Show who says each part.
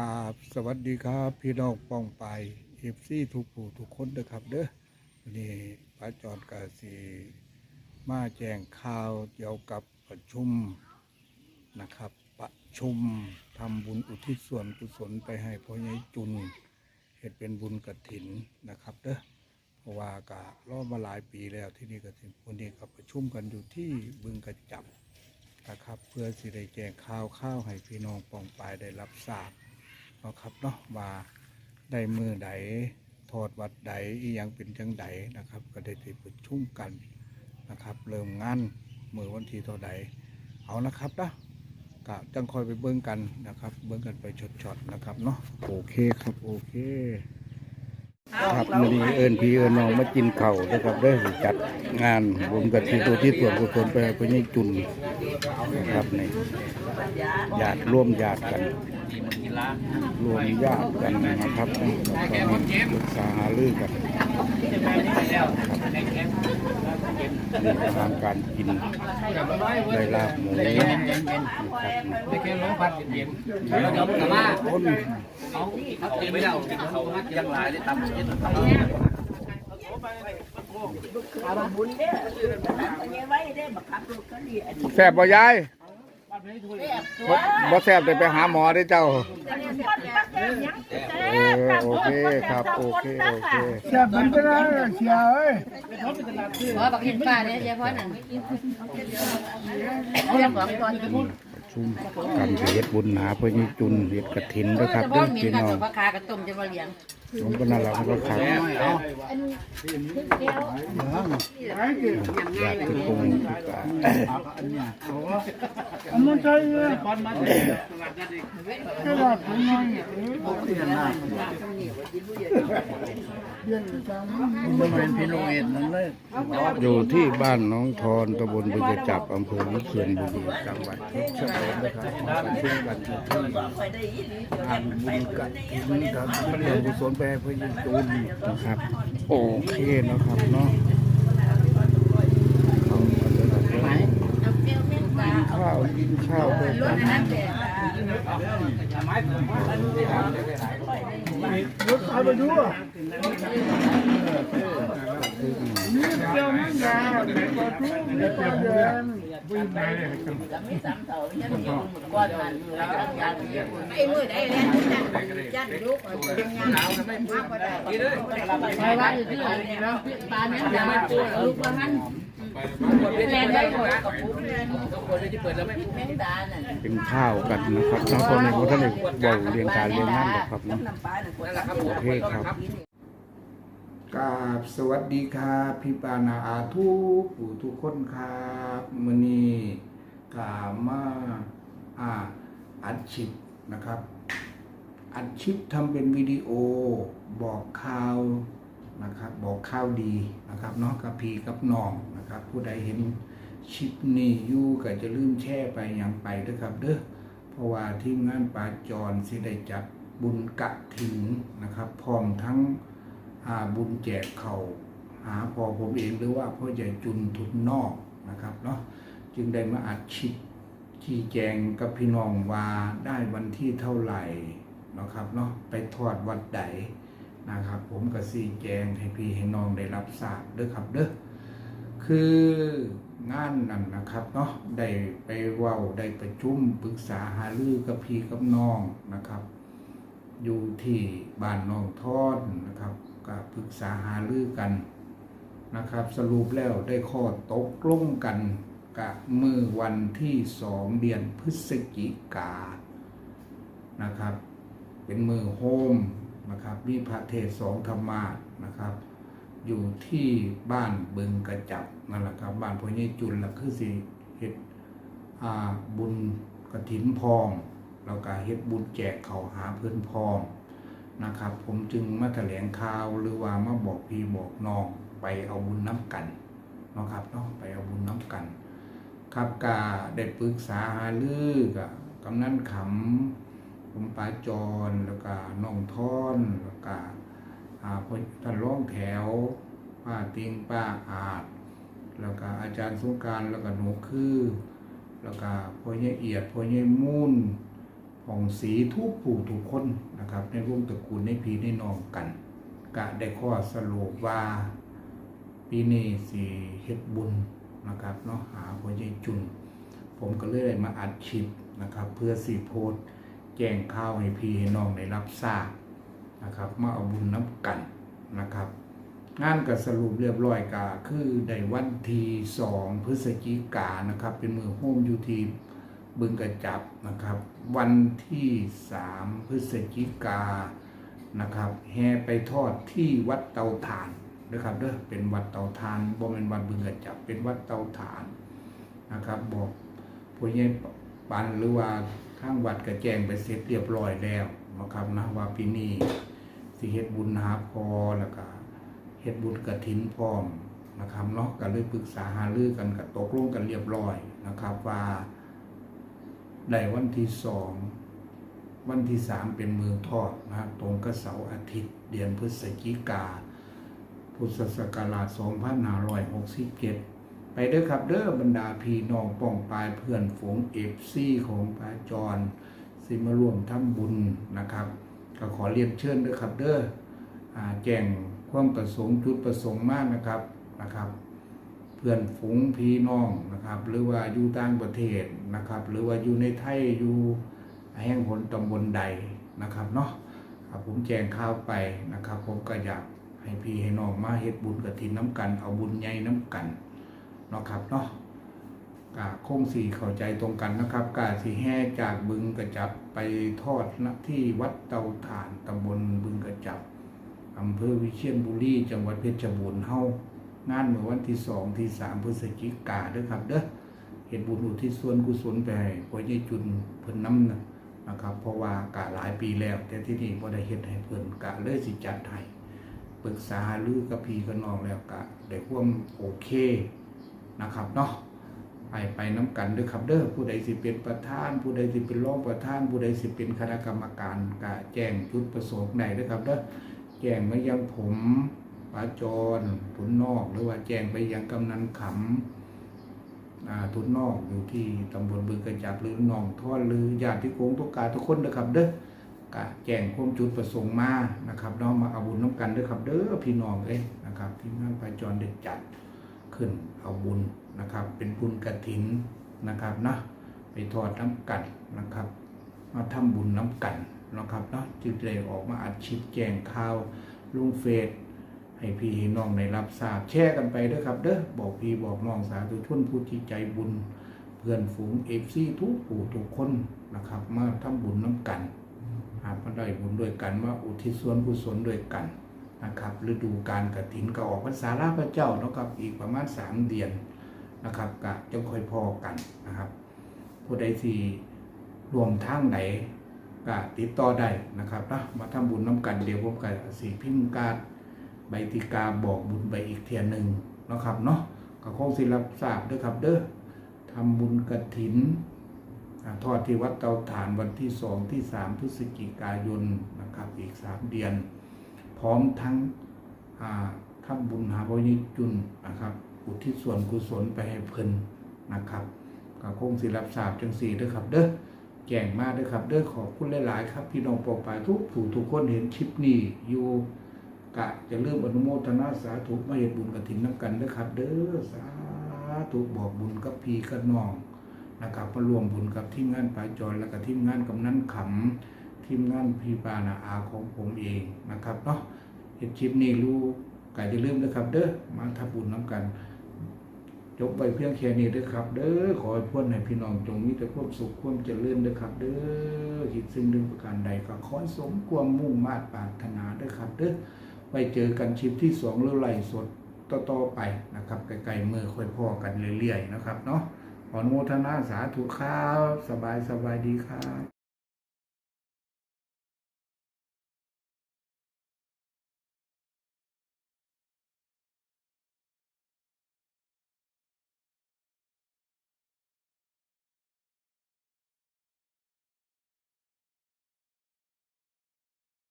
Speaker 1: กราบสวัสดีครับ พี่น้องป้องไปเอฟซีทุกผู้ทุกคนเด้อครับเด้อนนี้พระจอดกาสีมาแจ้งข่าวเกี่ยวกับประชุมนะครับ ประชุมทำบุญอุทิศส่วนกุศลไปให้พ่อใหญ่จุนเหตุเป็นบุญกระถินนะครับเด้อเพราะว่ากะรอมาหลายปีแล้วที่นี่กระถินวันนี้ก็ประชุมกันอยู่ที่บึงกระจับนะครับเพื่อสิได้แจ้งข่าวข้าวให้พี่น้องปองปายได้รับทราบ นาะครับเนาะว่าได้มือใดทอดวัดใดอียังเป็นจังใดนะครับ ก็ได้ที่ประชุมกันนะครับ เริ่มงานมือวันที่เท่าใดเอานะครับนะกะจังคอยไปเบิ้งกันนะครับ เบิ้งกันไปช็อตๆนะครับเนาะโอเคครับโอเค ครับมันนี้เอิญพี่เอิญน้องมากินเข่านะครับได้อจัดงานรวมกับที่ตัวที่ส่วนกุศลไปไปนี่จุนนะครับนี่ญาติร่วมญาติกันรวมญาติกันนะครับแล้วก็มีปรึกษาหารือกัน นี่อาหารการกินได้ลาบหมูนะครับ
Speaker 2: ไม่แค่ร้อยพันเย็นๆแล้วเดี๋ยวมันกลับมา
Speaker 1: คน
Speaker 2: เขาเขาเยมไว้แล้วเขามาเตรียมหลายเยตำเย็น
Speaker 1: แซ่บบ่ยายบ่บ่แซ่บได้ไปหาหมอได้เจ้า โอเคครับโอเคโอเค
Speaker 3: แซ่บมันก็ได้เชียเอ้ย
Speaker 4: ขอบักเห็นป้าเนี่ยเฉพาะนั่นเรื่องของก่อน
Speaker 1: ชุมกันสิเฮ็ดบุญหาเพื่อให้จุนเฮ็ดกฐินเด้อครับ
Speaker 4: เฉ
Speaker 1: เด้อ
Speaker 4: พาะมี
Speaker 1: พี่
Speaker 4: การ
Speaker 1: น้อ
Speaker 4: ส
Speaker 1: ง
Speaker 4: บคากระต้มจะมาเลี้ยง
Speaker 1: ผมก็นั่นแหละมันก็ขังอยากคือคงที่กา
Speaker 3: เอามันใช่เลยก็ว่าผมน้อยเนี่ยเออเปลี่ยนหน้าเปลี่ยนจังมันเป็นพิโลเอ็ดนั่นเลย
Speaker 1: อยู่ที่บ้านน้องทอนตำบลบึงกระจับอำเภอวิเชียรบุรีจังหวัดเพชรบูรณ์นะครับมาประชุมกันอยู่ที่ทางบุญกฐินครับเรื่องกุศลไปให้เพื่อให้จุนนะครับ โอเคนะครับเนาะเอาเลยครับเด้อ
Speaker 4: เอาเปรี้ยวเม็ดตา
Speaker 1: ข้าวกินข้าวด้วย
Speaker 4: ล้
Speaker 1: กัน
Speaker 4: นน้ำแดง
Speaker 3: รถเอาไปดูอะนี่เกี่ยวมันยาวแต่ก็ทุก เกี่ยวแดงวิ่งไปเลย
Speaker 4: ไอ้มือได้แล้วยันลูกเอางานไม่มากก็ได้ไปว่าอยู่ที่ไหนเนาะปลาเนี่ยจะมาปวดลูกว่ามันแรงได้หมด
Speaker 1: เป็นข้าวกันนะครับทั้งคนในวัฒนธรรมเบาเรียงการเรียงงานนะครับเนาะโอเคครับ กราบสวัสดีครับพี่ปานาอาทุกผู้ทุกคนครับมือนี้กามาอ่าอัดชิปนะครับ อัดชิปทำเป็นวิดีโอบอกข่าวนะครับ บอกข่าวดีนะครับเนาะกับพี่กับน้องนะครับ ผู้ใดเห็นชิปนี้อยู่ก็จะลืมแช่ไปย่างไปด้อครับเด้อเพราะว่าทีมงานปาจรสิได้จัดบุญกะถินนะครับพร้อมทั้ง อาบุญแจกเขาหาพอผมเองหรือว่าพ่อใหญ่จุนทุนนอกนะครับเนาะจึงได้มาอัดชิปชี้แจงกับพี่น้องว่าได้วันที่เท่าไหร่นะครับเนาะไปทอดวัดใดนะครับ ผมก็ชี้แจงให้พี่ให้น้องได้รับทราบเด้อครับเด้อคืองานนั่นนะครับเนาะได้ไปเว้าได้ประชุมปรึกษาหารือกับพี่กับน้องนะครับ อยู่ที่บ้านน้องทอดนะครับ ก็ปรึกษาหารือกันนะครับ สรุปแล้วได้ข้อตกลงกันกับมือวันที่สองเดือนพฤศจิกานะครับ เป็นมือโฮมนะครับมีพระเทศสองธรรมานะครับ อยู่ที่บ้านบึงกระจับนั่นแหละครับบ้านพ่อใหญ่จุลล้วคือสิเฮ็ดอาบุญกระถินพอง แล้วก็เฮ็ดบุญแจกเขาหาเพื่อนพอง นะครับ ผมจึงมาแถลงข่าวหรือว่ามาบอกพี่บอกน้องไปเอาบุญน้ำกันนะครับเนาะไปเอาบุญน้ำกัน ครับกาได้ปรึกษาหารือกับกำนันขำผมปาจรแล้วก็น้องท่อนแล้วก็อ่าพลท่านร้องแถวป้าติงป้าอาจแล้วก็อาจารย์สงการแล้วก็หนูคือ แล้วก็พ่อใหญ่เอียดพ่อใหญ่มุ่น ของสีทุกผู้ทุกคนนะครับในร่วงตระกูลในพีในนองกันกะได้ข้อสรุปว่าปีนี้สีเฮ็ดบุญนะครับเนาะหาพ่อใหญ่จุน ผมก็เลยมาอัดคลิปนะครับ เพื่อสีโพสแจ้งข่าวให้พี่ให้น้องได้รับทราบนะครับ มาเอาบุญน้ำกันนะครับ งานก็สรุปเรียบร้อยก็คือได้วันที่สองพฤศจิกานนะครับ เป็นมือโฮมยูทีบึงกระจับนะครับ วันที่สามพฤศจิกานนะครับแห่ไปทอดที่วัดเตาถ่านนะครับเด้อเป็นวัดเตาถ่านบ่เป็นวัดบึงกระจับเป็นวัดเตาถ่านนะครับ บอกผู้ใหญ่ปันหรือว่าข้างวัดกระแจงไปเสร็จเรียบร้อยแล้วนะครับนะว่าปีนี้สิเฮ็ดบุญหาพอแล้วก็เฮ็ดบุญกระถินพร้อมนะครับเนาะก็เลยปรึกษาหารือกันกับตกลงกันเรียบร้อยนะครับว่า ได้วันที่สอง วันที่สามเป็นมือทอดนะตรงกับเสาร์อาทิตย์ เดือนพฤศจิกา พุทธศักราช2567 ไปเด้อครับเด้อบรรดาพี่น้องป้องปายเพื่อนฝูงเอฟซีของพระจรสิมาร่วมทำบุญนะครับก็ขอเรียนเชิญเด้อครับเด้อแจ้งความประสงค์จุดประสงค์มากนะครับนะครับ พื่อนฝูงพี่น้องนะครับ หรือว่าอยู่ต่างประเทศนะครับ หรือว่าอยู่ในไทยอยู่แห่งหนตำบลใดนะครับเนาะครับผมแจ้งข่าวไปนะครับ ผมก็อยากให้พี่ให้น้องมาเฮ็ดบุญกฐินน้ำกัน เอาบุญใหญ่น้ำกันเนาะครับเนาะกาโค้งสี่เข้าใจตรงกันนะครับกาสีแห่จากบึงกระจับไปทอดณที่วัดเตาถ่านตำบลบึงกระจับอำเภอวิเชียรบุรีจังหวัดเพชรบูรณ์เฮา งานเมื่อวันที่สองที่สามพฤศจิกาเด้อครับ เด้อเห็นบุญอุทิศส่วนกุศลไปให้พ่อใหญ่จุนเพิ่นน้ำนะนะครับ เพราะว่ากะหลายปีแล้ว แต่ที่นี่บ่ได้เฮ็ดให้เพิ่นกะเลยสิจัดให้ปรึกษาหรือกับพี่กับน้องแล้วกะได้ควมโอเคนะครับเนาะไปไปน้ำกันด้อครับเด้อผู้ใดสิเป็นประธาน ผู้ใดสิเป็นรองประธาน ผู้ใดสิเป็นคณะกรรมการกะแจ้งจุดประสงค์ใดเด้อครับเด้อแจ้งไปยังผม ป้าจรทุนนอกหรือว่าแจ้งไปยังกำนันขำอ่าทุนนอกอยู่ที่ตำบลบึงกระจับหรือหนองท่อหรือญาติโกงทุกกาทุกคนนะครับเด้อกะแจ้งความจุดประสงค์มานะครับน้องมาเอาบุญน้ำกันด้อครับเด้อพี่น้องเอ้ยนะครับที่งานป้าจรเด็ดจัดขึ้นเอาบุญนะครับ เป็นบุญกระถินนะครับนะไปทอดน้ำกันนะครับ มาทำบุญน้ำกันนะครับเนาะจึงได้ออกมาอัดชิดแจงข่าวลุงเฟซ ให้พี่น้องได้รับทราบแชร์กันไปเด้อครับ เด้อบอกพี่บอกน้องสาธุชนผู้ที่ใจบุญ เพื่อนฝูงเอฟซีทุกผู้ทุกคนนะครับ มาทำบุญน้ำกันหากมาได้บุญด้วยกันว่าอุทิศส่วนกุศลด้วยกันนะครับฤดูการกฐินก็ออกพรรษาลาพระเจ้าเนาะครับอีกประมาณสามเดือนนะครับกะจะค่อยพอกันนะครับ ผู้ใดที่รวมทางไหนก็ติดต่อได้นะครับนะมาทำบุญน้ำกันเดี๋ยวผมกับสีพิมพ์การ ใบติกาบอกบุญไปอีกเทียนหนึ่งนะครับเนาะก็คงสิรับทราบด้วยครับเด้อทำบุญกระถินอ่าทอดที่วัดเตาถ่านวันที่สองที่สามพฤศจิกายนนะครับอีกสามเดือน พร้อมทั้งทำบุญหาพระยิจุนนะครับ อุทิศส่วนกุศลไปให้เพิ่นนะครับก็คงสิรับทราบจังสี่ด้วยครับเด้อแก่งมากด้วยครับเด้อขอบคุณหลาย ๆ ครับ พี่น้องปองปายทุกผู้ทุกคนเห็นคลิปนี้อยู่ กะจะเริ่มอนุโมทนาสาธุมาเหตุบุญกฐินน้ำกันเด้อครับ เด้อสาธุบอกบุญกับพี่กับน้องนะครับมารวมบุญกับทีมงานปลายจอยแล้วก็ทีมงานกำนันขำทีมงานพี่ปานาอาของผมเองนะครับเนาะเห็นคลิปนี้รู้กะจะเริ่มนะครับ เด้อมาทำบุญน้ำกันจบไปเพียงแค่นี้เด้อครับ เด้อขอให้พ้นให้พี่น้องจงมีแต่ความสุขความเจริญเด้อครับ เด้อคิดซึ่งเรื่องประการใดก็ขอสมความมุ่งมา่ปรารถนาเด้อครับ เด้อ ไปเจอกันชิปที่สองหรือไล่สดต่อๆไปนะครับไกลๆมือค่อยพ่อกันเรื่อยๆนะครับเนาะขออนุโมทนาสาธุครับสบายสบายดีครับ